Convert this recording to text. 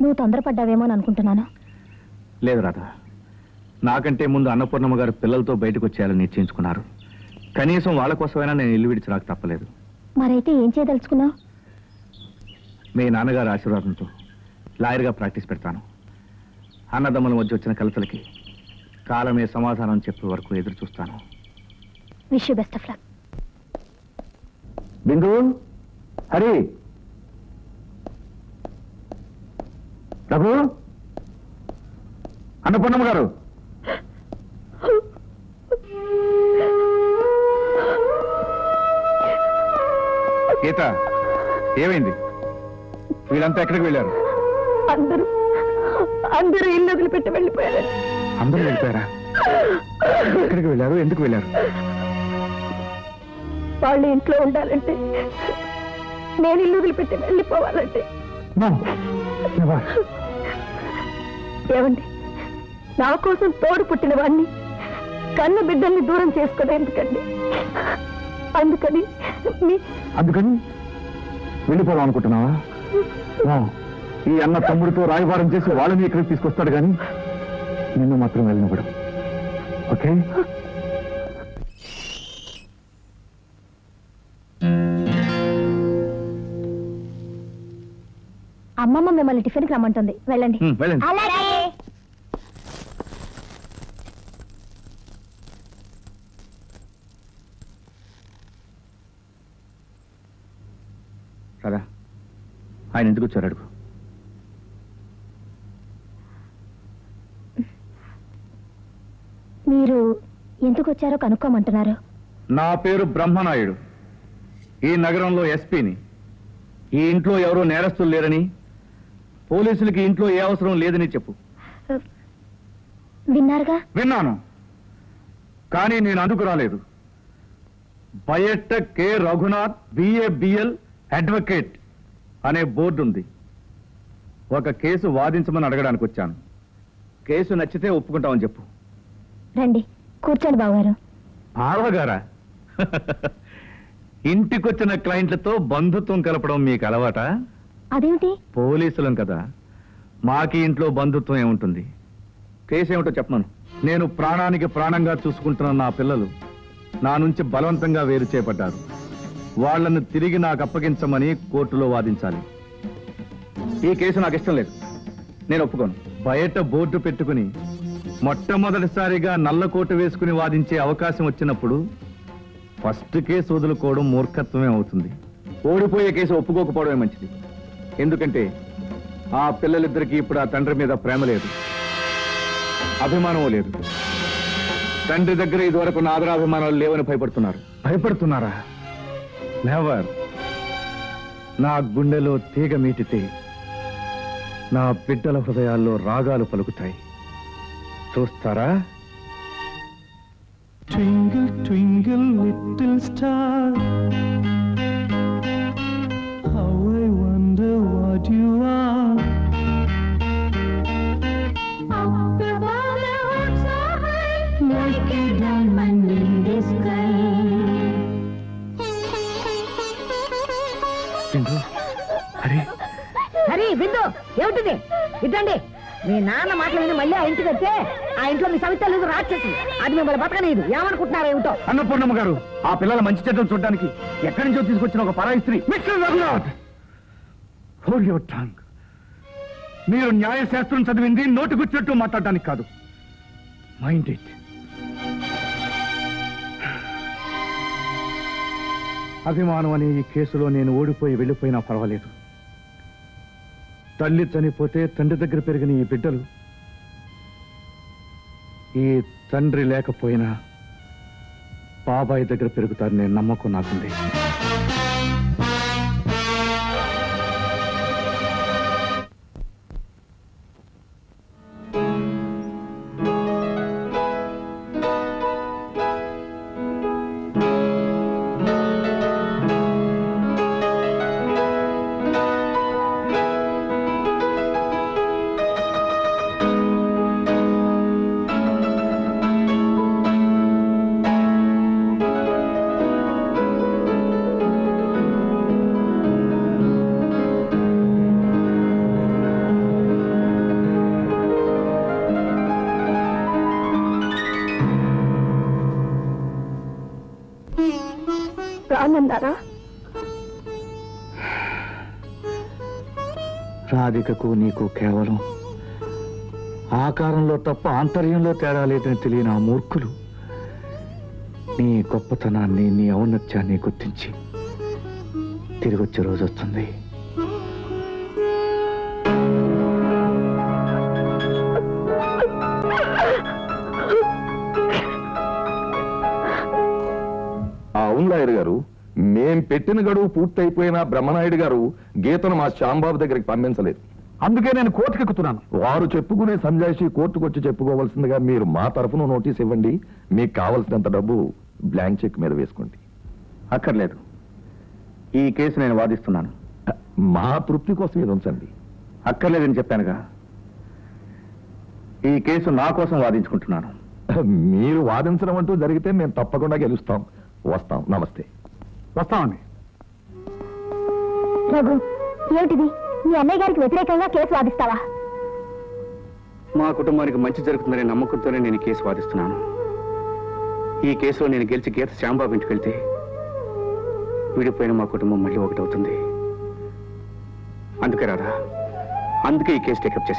నువ్వు తొందరపడ్డావేమో అని అనుకుంటున్నాను. లేదు రాధ. నాకంటే ముందు అన్నపూర్ణమ్మ గారు పిల్లలతో బయటకు వచ్చేయాలని నిశ్చయించుకున్నారు. కనీసం వాళ్ళ కోసమైనా నేను ఇల్లు విడిచి రాక తప్పలేదు. మరైతే ఏం చేయదలుచుకున్నావు? మీ నాన్నగారి ఆశీర్వాదంతో లాయర్గా ప్రాక్టీస్ పెడతాను. అన్నదమ్ముల మధ్య వచ్చిన కలతలకి కాలమే సమాధానం చెప్పే వరకు ఎదురు చూస్తాను. Wish best of luck Bindu? Hari? Raghu Annapurnamma గారు. గీత ఏమైంది? వీళ్ళంతా ఎక్కడికి వెళ్ళారు? అందరూ అందరూ ఇల్లు వదిలిపెట్టి వెళ్ళిపోయారు. అందరూ వెళ్ళిపోయారా? ఎక్కడికి వెళ్ళారు? ఎందుకు వెళ్ళారు? వాళ్ళు ఇంట్లో ఉండాలంటే నేను ఇల్లు వదిలిపెట్టి వెళ్ళిపోవాలంటే. ఏమండి? నా కోసం తోడు పుట్టిన వాడిని కన్న బిడ్డల్ని దూరం చేసుకోవడం ఎందుకండి అందుకని మీ అందుకని వెళ్ళిపోదాం అనుకుంటున్నావా. ఈ అన్న తమ్ముడితో రాయబారం చేసి వాళ్ళని ఇక్కడికి తీసుకొస్తాడు కానీ నిన్ను మాత్రం వెళ్ళినప్పుడు ఓకే? అమ్మమ్మ మిమ్మల్ని టిఫిన్కి రమ్మంటుంది. వెళ్ళండి. వెళ్ళండి. కదా ఆయన ఎందుకు వచ్చారు అడుగు. మీరు ఎందుకు వచ్చారో కనుక్కోమంటున్నారు. నా పేరు బ్రహ్మనాయుడు. ఈ నగరంలో ఎస్పీని. ఈ ఇంట్లో ఎవరో నేరస్తులు లేరని. పోలీసులకి ఇంట్లో ఏ అవసరం లేదని చెప్పు. విన్నారుగా? విన్నాను. కానీ నేను అందుకు రాలేదు. బయట K. Raghunath BA BL advocate అనే బోర్డు ఉంది. ఒక కేసు వాదించమని అడగడానికి వచ్చాను. కేసు నచ్చితే ఒప్పుకుంటామని చెప్పు. రండి కూర్చోండి బావగారు. బావగారా ఇంటికొచ్చిన క్లయింట్లతో బంధుత్వం కలపడం మీకు అలవాటా? అదేమిటి? పోలీసులం కదా. మాకి ఇంట్లో బంధుత్వం ఏముంటుంది? కేసు ఏమిటో చెప్పమను. నేను ప్రాణానికి ప్రాణంగా చూసుకుంటున్న నా పిల్లలు నా నుంచి బలవంతంగా వేరు చేయబడ్డారు వాళ్ళను తిరిగి నాకు అప్పగించమని కోర్టులో వాదించాలి. ఈ కేసు నాకు ఇష్టం లేదు. నేను ఒప్పుకోను. బయట బోర్డు పెట్టుకుని మొట్టమొదటిసారిగా నల్ల కోటు వేసుకుని వాదించే అవకాశం వచ్చినప్పుడు ఫస్ట్ కేసు వదులుకోవడం మూర్ఖత్వమే అవుతుంది. ఓడిపోయే కేసు ఒప్పుకోకపోవడమే మంచిది. ఎందుకంటే ఆ పిల్లలిద్దరికీ ఇప్పుడు ఆ తండ్రి మీద ప్రేమ లేదు. అభిమానం లేదు. తండ్రి దగ్గర ఇదివరకు నా ఆదరాభిమానాలు లేవని భయపడుతున్నారు. భయపడుతున్నారా? నెవర్ నా గుండెలో తీగ మీటితే నా బిడ్డల హృదయాల్లో రాగాలు పలుకుతాయి. చూస్తారా? Twinkle twinkle little star how I wonder what you are Sindhu అరే. హరి బిందు ఏమిటిది? ఇటండి మీ నాన్న మాటలు విని మళ్ళీ ఆ ఇంటికి వస్తే ఆ ఇంట్లో మీ సవిత లేదు రాక్షసి. అది మిమ్మల్ని బతకనేది. ఏమనుకుంటున్నారో ఏమిటో? అన్నపూర్ణమ్మ గారు ఆ పిల్లల మంచి చెడ్డలు చూడడానికి ఎక్కడి నుంచో తీసుకొచ్చిన ఒక పరాయి స్త్రీ. Mister Raghunath! Hold your tongue. మీరు న్యాయశాస్త్రం చదివింది నోటికొచ్చినట్టు మాట్లాడడానికి కాదు. Mind it. అభిమానం అనే ఈ కేసులో నేను ఓడిపోయి వెళ్ళిపోయినా పర్వాలేదు. తల్లి చనిపోతే తండ్రి దగ్గర పెరిగిన ఈ బిడ్డలు ఈ తండ్రి లేకపోయినా బాబాయ్ దగ్గర పెరుగుతారు నేను నమ్మకం నాకుంది. రానన్నారా రాధికకు నీకు కేవలం ఆకారంలో తప్ప ఆంతర్యంలో తేడా లేదని తెలియని ఆ మూర్ఖులు నీ గొప్పతనాన్ని నీ ఔన్నత్యాన్ని గుర్తించి తిరిగి వచ్చే రోజు వస్తుంది. అవును లాయర్ గారు మేం పెట్టిన గడువు పూర్తయిపోయిన బ్రహ్మనాయుడు గారు గీతను మా శ్యాంబాబు దగ్గరికి పంపించలేదు. అందుకే నేను కోర్టుకెక్కుతున్నాను. వారు చెప్పుకునే సంజాయిషి కోర్టుకు వచ్చి చెప్పుకోవాల్సిందిగా మీరు మా తరఫున నోటీస్ ఇవ్వండి. మీకు కావలసినంత డబ్బు బ్లాంక్ చెక్ మీద వేసుకోండి. అక్కర్లేదు. ఈ కేసు నేను వాదిస్తున్నాను. మా తృప్తి కోసం ఇది ఉంచండి. అక్కర్లేదని చెప్పానుగా. ఈ కేసు నా కోసం వాదించుకుంటున్నాను. మీరు వాదించడం అంటూ జరిగితే మేము తప్పకుండా గెలుస్తాం. వస్తాం. నమస్తే. వస్తామండి రఘు ఏమిటిది మీ అన్నయ్య గారికి వ్యతిరేకంగా కేసు వాదిస్తావా? మా కుటుంబానికి మంచి జరుగుతుందనే నమ్మకంతోనే నేను ఈ కేసు వాదిస్తున్నాను. ఈ కేసులో నేను గెలిచి గీత శ్యాంబాబు ఇంటికి వెళ్తే విడిపోయిన మా కుటుంబం మళ్ళీ ఒకటవుతుంది. అందుకే రాదా అందుకే ఈ కేసు టేకప్ చేశాను.